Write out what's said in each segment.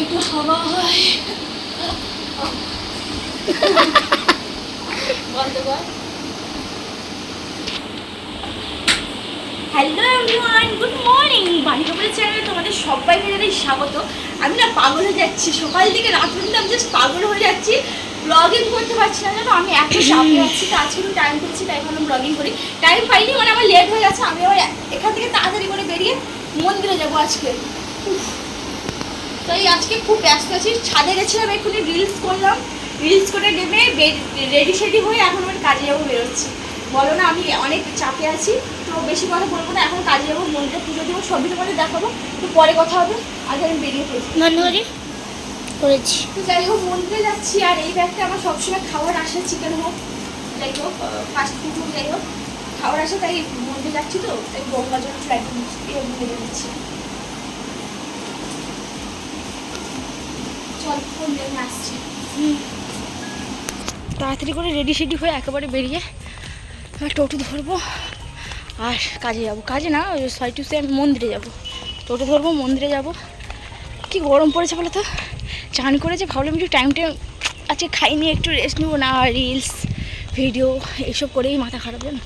একটু হাওয়া হয় হ্যালো এভরিওয়ান গুড মর্নিং বাড়ি কাপড়ের চ্যানেলে তোমাদের সবাইকে জানাই স্বাগত। আমি না পাগল হয়ে যাচ্ছি। সকাল থেকে রাত পর্যন্ত আমি জাস্ট পাগল হয়ে যাচ্ছি। ব্লগিং করতে পারছি না, জানো? আমি এত চাপে যাচ্ছি তো আজকে একটু টাইম পেয়েছি তাই ভাবলাম ব্লগিং করি। টাইম পাইনি মানে আমার লেট হয়ে গেছে, আমি আবার এখান থেকে তাড়াতাড়ি করে বেরিয়ে মন্দিরে যাব আজকে। তাই আজকে খুব ব্যস্ত আছি, ছাদে গেছিলাম, এক্ষুনি রিলস করলাম। রিলস করে নেমে রেডি সেডি হয়ে এখন আমি কাজে যাব, বেরোচ্ছি। বলো না, আমি অনেক চাপে আছি, তো বেশি কথা বলব না, এখন কাজে যাব, মন্দিরে পুজো দেবো, সবই তোমাদের দেখাবো, তো পরে কথা হবে, আগে আমি বেরিয়ে পড়ি। করি করেছি। তো যাই হোক মন্দিরে যাচ্ছি। আর এই ব্যাগটা আমার সবসময় খাওয়ার আসে চিকেন হোক যাই হোক ফাস্ট ফুড হোক যাই হোক খাওয়ার আসে তাই মন্দিরে যাচ্ছি তো। তাই গঙ্গা জল ফ্লাইট দিচ্ছি চল ফোন নিয়ে আসছি। তাড়াতাড়ি করে রেডি সেডি হয়ে একেবারে বেরিয়ে টোটো ধরবো। আর কাজে যাব। কাজে না ওই সাইড টু সে আমি মন্দিরে যাব। টোটো ধরবো মন্দিরে যাব। কি গরম পড়েছে বলো তো? চান করেছে ভাবলাম একটু টাইম টাইম আজকে খাইনি, একটু রেস্ট নেব। না রিলস ভিডিও এইসব করেই মাথা খারাপ, জানো?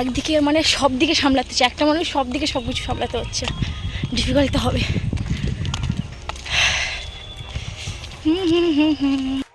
একদিকে মানে সব দিকে সামলাতে হচ্ছে একটা মানুষ সব দিকে সব কিছু সামলাতে হচ্ছে ডিফিকাল্ট তো হবে। হুম হুম হুম হুম।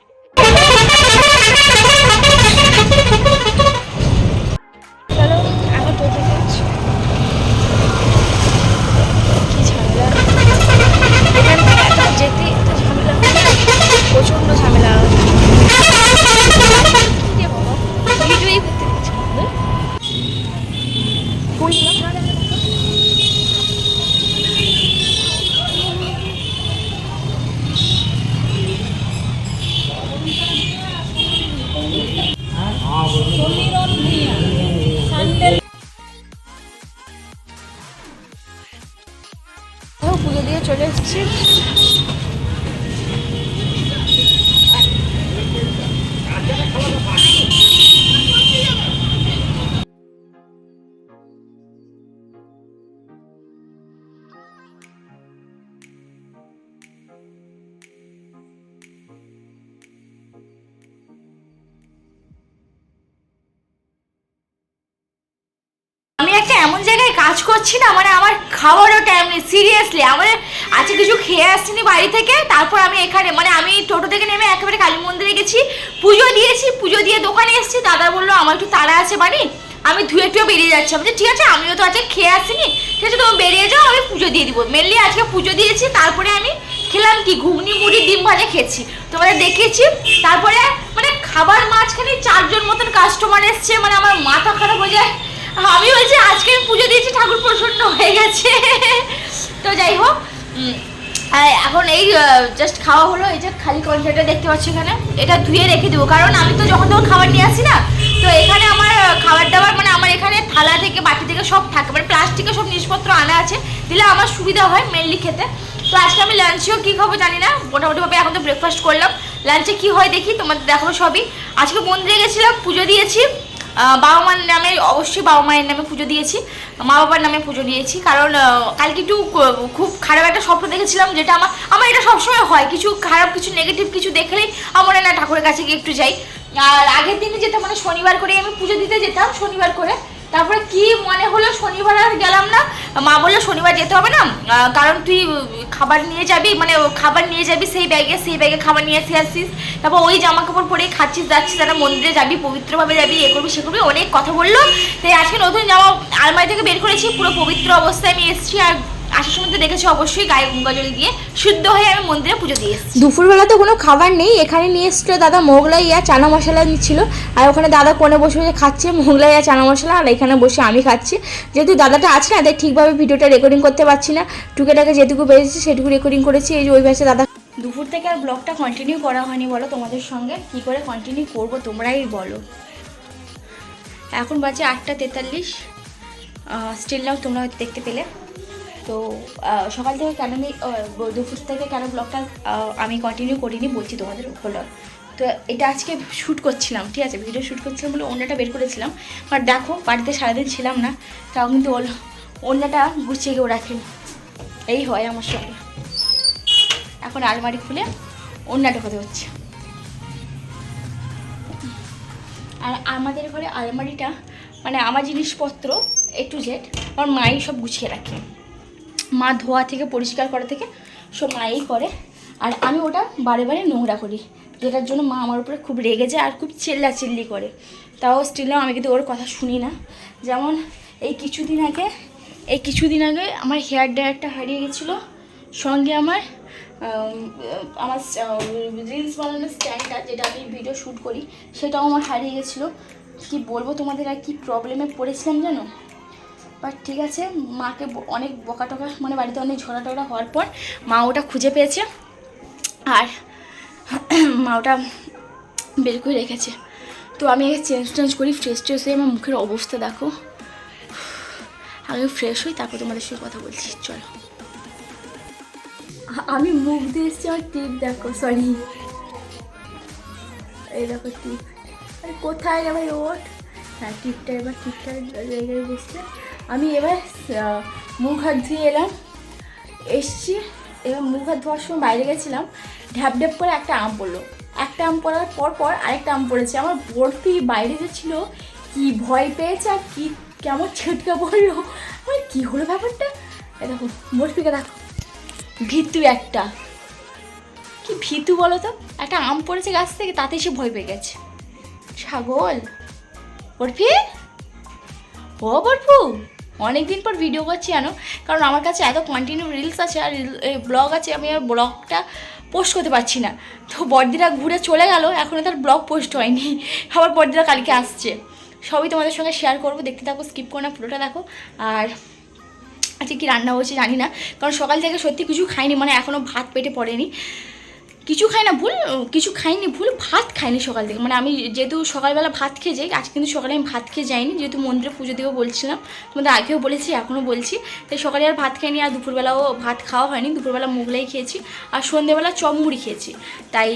দিয়ে চলে এসেছি। করছি না মানে আমার খাওয়ারও টাইম নেই সিরিয়াসলি আমার আজকে কিছু খেয়ে আসছিনি বাড়ি থেকে, তারপর আমি এখানে মানে আমি টোটো থেকে নেমে একেবারে কালী মন্দিরে গেছি, পুজো দিয়েছি, পুজো দিয়ে দোকানে এসেছি, দাদা বলল, আমার একটু তাড়া আছে বাড়ি আমি ধুয়ে টুয়ে বেরিয়ে যাচ্ছি। আমি ঠিক আছে, আমিও তো আজকে খেয়ে আসিনি, ঠিক আছে, তুমি বেরিয়ে যাও, আমি পুজো দিয়ে দিব। মেনলি আজকে পুজো দিয়েছি, তারপরে আমি খেলাম কি, ঘুগনি, মুড়ি, ডিম ভাজা খেয়েছি। তোমাদের দেখিয়েছি, তারপরে মানে খাবার মাঝখানে চারজন মতন কাস্টমার এসছে মানে আমার মাথা খারাপ হয়ে যায়। আমি বলছি আজকে পুজো দিয়েছি, ঠাকুর প্রসন্ন হয়ে গেছে। তো যাই হোক এখন এই জাস্ট খাওয়া হলো, এই যে খালি কনসেন্টটা দেখতে পাচ্ছি এখানে, এটা ধুয়ে রেখে দেবো। কারণ আমি তো যখন তখন খাবার নিয়ে আসি না, তো এখানে আমার খাবার দাবার মানে আমার এখানে থালা থেকে, বাটি থেকে সব থাকে মানে প্লাস্টিকে সব জিনিসপত্র আনা আছে। দিলে আমার সুবিধা হয় মেনলি খেতে। তো আজকে আমি লাঞ্চেও কী খাব জানি না, মোটামুটিভাবে এখন তো ব্রেকফাস্ট করলাম। লাঞ্চে কী হয় দেখি, তোমাদের দেখাবো সবই। আজকে মন্দিরে গেছিলাম, পুজো দিয়েছি। বাবা মার নামে অবশ্যই বাবা মায়ের নামে পুজো দিয়েছি। মা বাবার নামে পুজো দিয়েছি কারণ কালকে একটু খুব খারাপ একটা স্বপ্ন দেখেছিলাম, যেটা আমার আমার এটা সবসময় হয়। কিছু খারাপ, কিছু নেগেটিভ কিছু দেখলেই আমার না ঠাকুরের কাছে গিয়ে একটু যাই। আর আগের দিনে যেতাম মানে শনিবার করে আমি পুজো দিতে যেতাম, শনিবার করে। তারপরে কি মনে হলো শনিবার আর গেলাম না? মা বলল শনিবার যেতে হবে না। কারণ তুই খাবার নিয়ে যাবি মানে খাবার নিয়ে যাবি সেই ব্যাগে সেই ব্যাগে খাবার নিয়ে এসে আসিস। তারপর ওই জামা কাপড় পরে খাচ্ছিস, যাচ্ছিস, তারা মন্দিরে যাবি, পবিত্রভাবে যাবি, এ করবি, সে করবি, অনেক কথা বলল। তাই আজকে নতুন জামা আলমারি থেকে বের করেছি, পুরো পবিত্র অবস্থায় আমি এসেছি আর আসার সময় তো দেখেছি অবশ্যই গায়ে গঙ্গা জল দিয়ে শুদ্ধ হয়ে আমি মন্দিরে পুজো দিয়ে এসেছি। দুপুরবেলা তো কোনো খাবার নেই এখানে নিয়ে এসেছিল দাদা মোগলাই আর চানা মশলা নিচ্ছিল। আর ওখানে দাদা কোণে বসে বসে খাচ্ছে মোগলাই আর চানা মশলা আর এখানে বসে আমি খাচ্ছি। যেহেতু দাদাটা আছে না তাই ঠিকভাবে ভিডিওটা রেকর্ডিং করতে পারছি না। টুকেটাকে যেটুকু বেরিয়েছে সেটুকু রেকর্ডিং করেছি। এই যে ওই ভাষে দাদা দুপুর থেকে আর ব্লগটা কন্টিনিউ করা হয়নি বলো তোমাদের সঙ্গে। কি করে কন্টিনিউ করব তোমরাই বলো। এখন বাজে আটটা তেতাল্লিশ। স্টিল নাও তোমরা দেখতে পেলে। তো সকাল থেকে কেন আমি দুপুর থেকে কেন ব্লগটা আমি কন্টিনিউ করিনি বলছি তোমাদের, হলো। তো এটা আজকে শ্যুট করছিলাম, ঠিক আছে? ভিডিও শ্যুট করছিলাম বলে অন্যটা বের করেছিলাম। বাট দেখো, বাড়িতে সারাদিন ছিলাম না, তাও কিন্তু ওল, অন্যটা গুছিয়ে কেউ রাখেন এই হয় আমার সঙ্গে। এখন আলমারি খুলে অন্যটা হতে হচ্ছে। আর আমাদের ঘরে আলমারিটা মানে আমার জিনিসপত্র একটু জেড আমার মাই সব গুছিয়ে রাখে। মা ধোয়া থেকে, পরিষ্কার করা থেকে সব মাই করে। আর আমি ওটা বারে বারে নোংরা করি, যেটার জন্য মা আমার উপরে খুব রেগে যায় আর খুব চেল্লা চিল্লি করে। তাও স্টিলও আমি কিন্তু ওর কথা শুনি না। যেমন এই কিছুদিন আগে, এই কিছুদিন আগে আমার হেয়ার ড্রায়ারটা হারিয়ে গেছিল। সঙ্গে আমার আমার রিলস বানানোর স্ট্যান্ডটা যেটা আমি ভিডিও শ্যুট করি, সেটাও আমার হারিয়ে গেছিল। কি বলব তোমাদের আর কি প্রবলেমে পড়েছিলাম জানো? বাট ঠিক আছে, মাকে অনেক বকা টকা মানে বাড়িতে অনেক ঝগড়া টগড়া হওয়ার পর মা ওটা খুঁজে পেয়েছে আর মা ওটা বের করে রেখেছে। তো আমি আগে চেঞ্জ টেঞ্জ করি ফ্রেশ ট্রেশ হয়ে আমার মুখের অবস্থা দেখো। আগে ফ্রেশ হই, তারপর তোমাদের সঙ্গে কথা বলছি, চলো। আমি মুখ দিয়ে এসেছি, আমার টিপ দেখো সরি এই দেখো টিপ কোথায় যাবে ওট? হ্যাঁ টিপটা এবার টিপটা জায়গায় বসছে আমি এবার মুখ হাত ধুয়ে এলাম। এসছি, এবার মুখ হাত ধোয়ার সময় বাইরে গেছিলাম। ঢ্যাপ ঢ্যাপ করে একটা আম পড়ল। একটা আম পড়ার পর পর আরেকটা আম পড়েছে। আমার বরফি বাইরে যে ছিল কি ভয় পেয়েছে আর কি, কেমন ছিটকা পড়ল। আমার কী হলো ব্যাপারটা? দেখো বরফিকে দেখো। ভিতু একটা। কি ভিতু বলো তো? একটা আম পড়েছে গাছ থেকে, তাতে সে ভয় পেয়ে গেছে। ছাগল। বরফি? বরফু অনেকদিন পর ভিডিও করছি জানো, কারণ আমার কাছে এত কন্টিনিউ রিলস আছে আর ব্লগ আছে, আমি আর ব্লগটা পোস্ট করতে পারছি না। তো বর্দিরা ঘুরে চলে গেল এখনও তার ব্লগ পোস্ট হয়নি, আবার বর্দিরা কালকে আসছে। সবই তোমাদের সঙ্গে শেয়ার করব, দেখতে থাকো স্কিপ করো না, পুরোটা দেখো। আর আজকে কী রান্না হয়েছে জানি না, কারণ সকাল থেকে সত্যি কিছু খাইনি মানে এখনও ভাত পেটে পড়েনি। কিছু খাই না, ভুল কিছু খাইনি, ভুল, ভাত খাইনি সকাল থেকে। মানে আমি যেহেতু সকালবেলা ভাত খেয়ে যাই, আজ কিন্তু সকালে আমি ভাত খেয়ে যাইনি, যেহেতু মন্দিরে পুজো দিয়েও বলছিলাম, তোমাদের আগেও বলেছি, এখনও বলছি। তাই সকালে আর ভাত খাইনি, আর দুপুরবেলাও ভাত খাওয়া হয়নি, দুপুরবেলা মোগলাই খেয়েছি, আর সন্ধেবেলা চপ খেয়েছি। তাই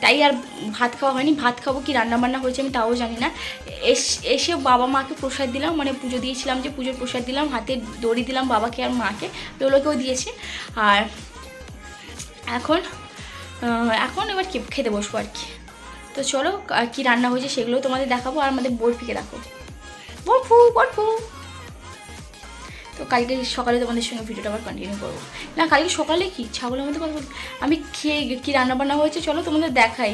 তাই আর ভাত খাওয়া হয়নি, ভাত খাব কি রান্না বান্না হয়েছে আমি তাও জানি না। এস- বাবা মাকে প্রসাদ দিলাম মানে পুজো দিয়েছিলাম যে পুজোর প্রসাদ দিলাম, হাতে দড়ি দিলাম বাবাকে আর মাকে ওগুলোকেও দিয়েছি। আর এখন এখন এবার খেতে বসবো আর কি? তো চলো কি রান্না হয়েছে সেগুলো তোমাদের দেখাবো আর আমাদের বরফিকে দেখো বরফু বরফু। তো কালকে সকালে তোমাদের সঙ্গে ভিডিওটা আবার কন্টিনিউ করব। না, কালকে সকালে কি? ছাগলের মধ্যে কথা আমি খেয়ে কী রান্নাবান্না হয়েছে চলো তোমাদের দেখাই।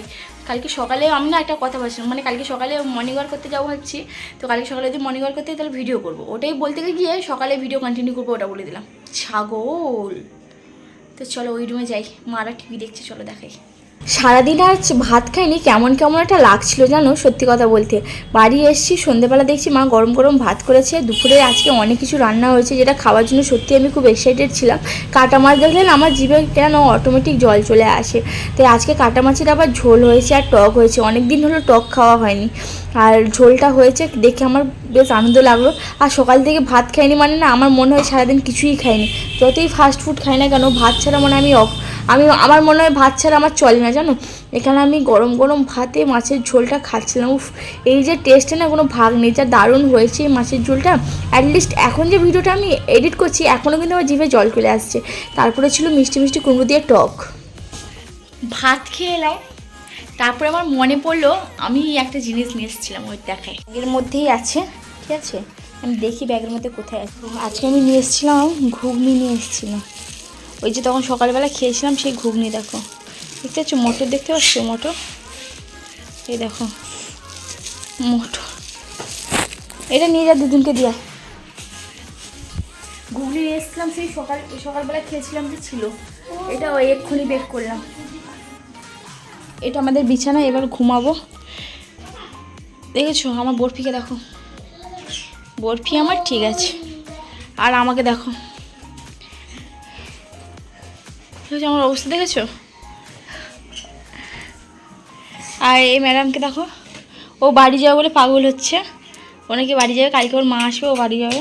কালকে সকালে আমি না একটা কথা বলছিলাম মানে কালকে সকালে মর্নিং ওয়াক করতে যাব ভাবছি। তো কালকে সকালে যদি মর্নিং ওয়াক করতে তাহলে ভিডিও করব। ওটাই বলতে গিয়ে সকালে ভিডিও কন্টিনিউ করব ওটা বলে দিলাম। ছাগল। তো চলো ওই রুমে যাই। মারা টিভি দেখছে চলো দেখাই। সারাদিন আর ভাত খাইনি, কেমন কেমন একটা লাগছিল জানো? সত্যি কথা বলতে। বাড়ি এসেছি সন্ধেবেলা দেখছি মা গরম গরম ভাত করেছে। দুপুরে আজকে অনেক কিছু রান্না হয়েছে, যেটা খাওয়ার জন্য সত্যি আমি খুব এক্সাইটেড ছিলাম। কাটা মাছ দেখলেন আমার জিভে কেন অটোমেটিক জল চলে আসে। তাই আজকে কাটা মাছের আবার ঝোল হয়েছে আর টক হয়েছে। অনেক দিন হলো টক খাওয়া হয়নি। আর ঝোলটা হয়েছে, দেখে আমার বেশ আনন্দ লাগল। আর সকাল থেকে ভাত খাইনি মানে না, আমার মনে হয় সারাদিন কিছুই খাইনি। যতই ফাস্ট ফুড খাই না কেন, ভাত ছাড়া মনে আমি অফ আমি আমার মনে হয় ভাত ছাড়া আমার চলে না জানো? এখানে আমি গরম গরম ভাতে মাছের ঝোলটা খাচ্ছিলাম। উফ এই যে টেস্টে না কোনো ভাগ নেই যা দারুণ হয়েছে এই মাছের ঝোলটা। অ্যাটলিস্ট এখন যে ভিডিওটা আমি এডিট করছি এখনও কিন্তু আমার জিভে জল চলে আসছে। তারপরে ছিল মিষ্টি মিষ্টি কুমড়ো দিয়ে টক। ভাত খেয়ে এলাম তারপরে আমার মনে পড়ল আমি একটা জিনিস নিয়ে এসেছিলাম ওই দেখায় এর মধ্যেই আছে ঠিক আছে? আমি দেখি ব্যাগের মধ্যে কোথায় আছে। আজকে আমি নিয়ে এসেছিলাম ঘুগনি নিয়ে এসেছিলাম। ওই যে তখন সকালবেলা খেয়েছিলাম সেই ঘুগনি দেখো। দেখতে পাচ্ছ মটর দেখতে পাচ্ছ মটর? এই দেখো মটর। এটা নিয়ে যা দুদিনকে দিয়া ঘুগনি নিয়ে এসেছিলাম সেই সকাল সকালবেলা খেয়েছিলাম যে ছিল। এটা ওই এক্ষুনি বের করলাম। এটা আমাদের বিছানা এবার ঘুমাবো। দেখেছ আমার বরফিকে দেখো। বরফি আমার ঠিক আছে। আর আমাকে দেখো। দেখেছ আমার অবস্থা দেখেছ? আর এই ম্যাডামকে দেখো, ও বাড়ি যাবে বলে পাগল হচ্ছে। ও নাকি বাড়ি যাবে, কালকে ওর মা আসবে, ও বাড়ি যাবে।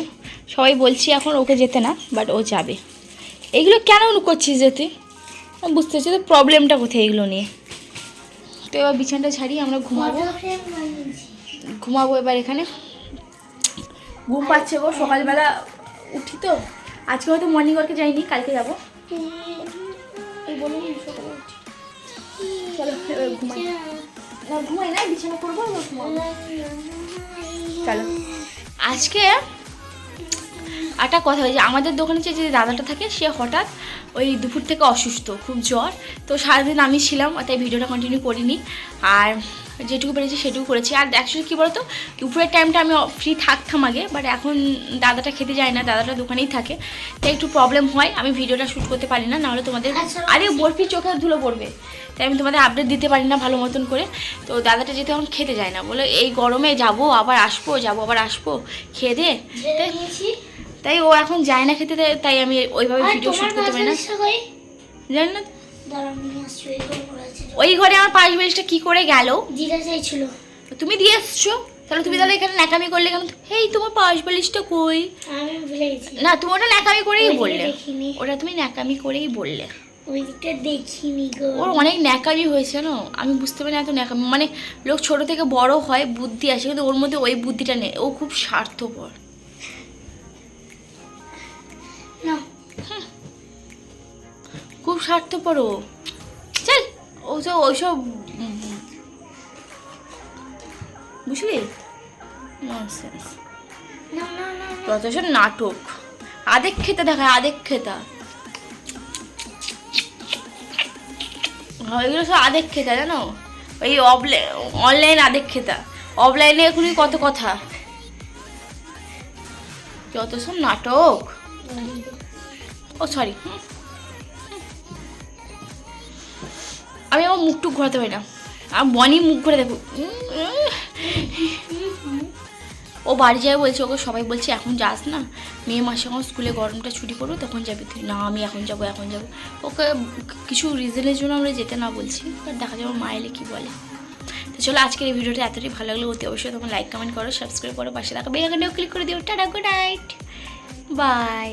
সবাই বলছি এখন ওকে যেতে না বাট ও যাবে। এগুলো কেন করছিস যেতে আমি বুঝতে পারছি তো প্রবলেমটা কোথায় এগুলো নিয়ে? তো এবার বিছানাটা ছাড়িয়ে আমরা ঘুমাবো। ঘুমাবো এবার এখানে। ঘুম পাচ্ছে গো, সকালবেলা উঠি তো। আজকে হয়তো মর্নিং ওয়ার্কে যাইনি, কালকে যাব। বলুন সকালে উঠি। চলো এবার ঘুমাই। না ঘুমাই না বিছানা করব চলো। আজকে একটা কথা হয়েছে আমাদের দোকানে যে যে দাদাটা থাকে সে হঠাৎ ওই দুপুর থেকে অসুস্থ খুব জ্বর। তো সারাদিন আমি ছিলাম তাই ভিডিওটা কন্টিনিউ করিনি। আর যেটুকু পেরেছি সেটুকু করেছি। আর অ্যাকচুয়ালি কী বলতো দুপুরের টাইমটা আমি ফ্রি থাকতাম আগে বাট এখন দাদাটা খেতে যায় না দাদাটা দোকানেই থাকে। তাই একটু প্রবলেম হয় আমি ভিডিওটা শ্যুট করতে পারি না নাহলে তোমাদের আরে বরফি চোখে ধুলো পড়বে। তাই আমি তোমাদের আপডেট দিতে পারি না ভালো মতন করে। তো দাদাটা যেতে এখন খেতে যায় না। বলে এই গরমে যাব আবার আসব যাব আবার আসব খেয়ে দে। তাই ও এখন যায় না খেতে তাই- আমি ওইভাবে ভিডিও শুট করতে পারি না। জানি না ওই ঘরে আমার পাশ বেশটা কি করে গেল? চাইছিল। তুমি দিয়ে এসছো? তাহলে তুমি তাহলে এখানে ন্যাকামি করলে কেন? হেই তোমার পাশ বালিশটা কই? না তুমি ওটা ন্যাকামি করেই বললে। ওটা তুমি ন্যাকামি করেই বললে। দেখিনি গো। ওর অনেক ন্যাকামি হয়েছে না আমি বুঝতে পারি না এত ন্যাকামি। মানে লোক ছোট থেকে বড় হয় বুদ্ধি আসে কিন্তু ওর মধ্যে ওই বুদ্ধিটা নেই। ও খুব স্বার্থপর। খুব স্বার্থপর ও চল ওসব ওইসব বুঝলি। যত সব নাটক। আদেক খেতে দেখায় আদেক খেতা। হ্যাঁ, এগুলো সব আদেক খেতা জানো? অফলাইন অনলাইন আদেক খেতা। অফলাইনে এখনই কত কথা। যত সব নাটক। ও সরি আমি আমার মুখটুক ঘোরাতে পারি না। আর বনি মুখ ঘুরে দেখো। ও বাড়ি যায় বলছে, ওকে সবাই বলছে, এখন যাস না। মে মাসে যখন স্কুলে গরমটা ছুটি করব তখন যাবি তুই। না, আমি এখন যাব এখন যাব। ওকে কিছু রিজনের জন্য আমরা যেতে না বলছি বাট দেখা যাবে মা এলে কী বলে। তো চলো, আজকের এই ভিডিওটা এতটাই ভালো লাগল। অতি অবশ্যই তখন লাইক কমেন্ট করো সাবস্ক্রাইব করো, পাশে থাকা বেল আইকনেও ক্লিক করে দিও। Tata good night bye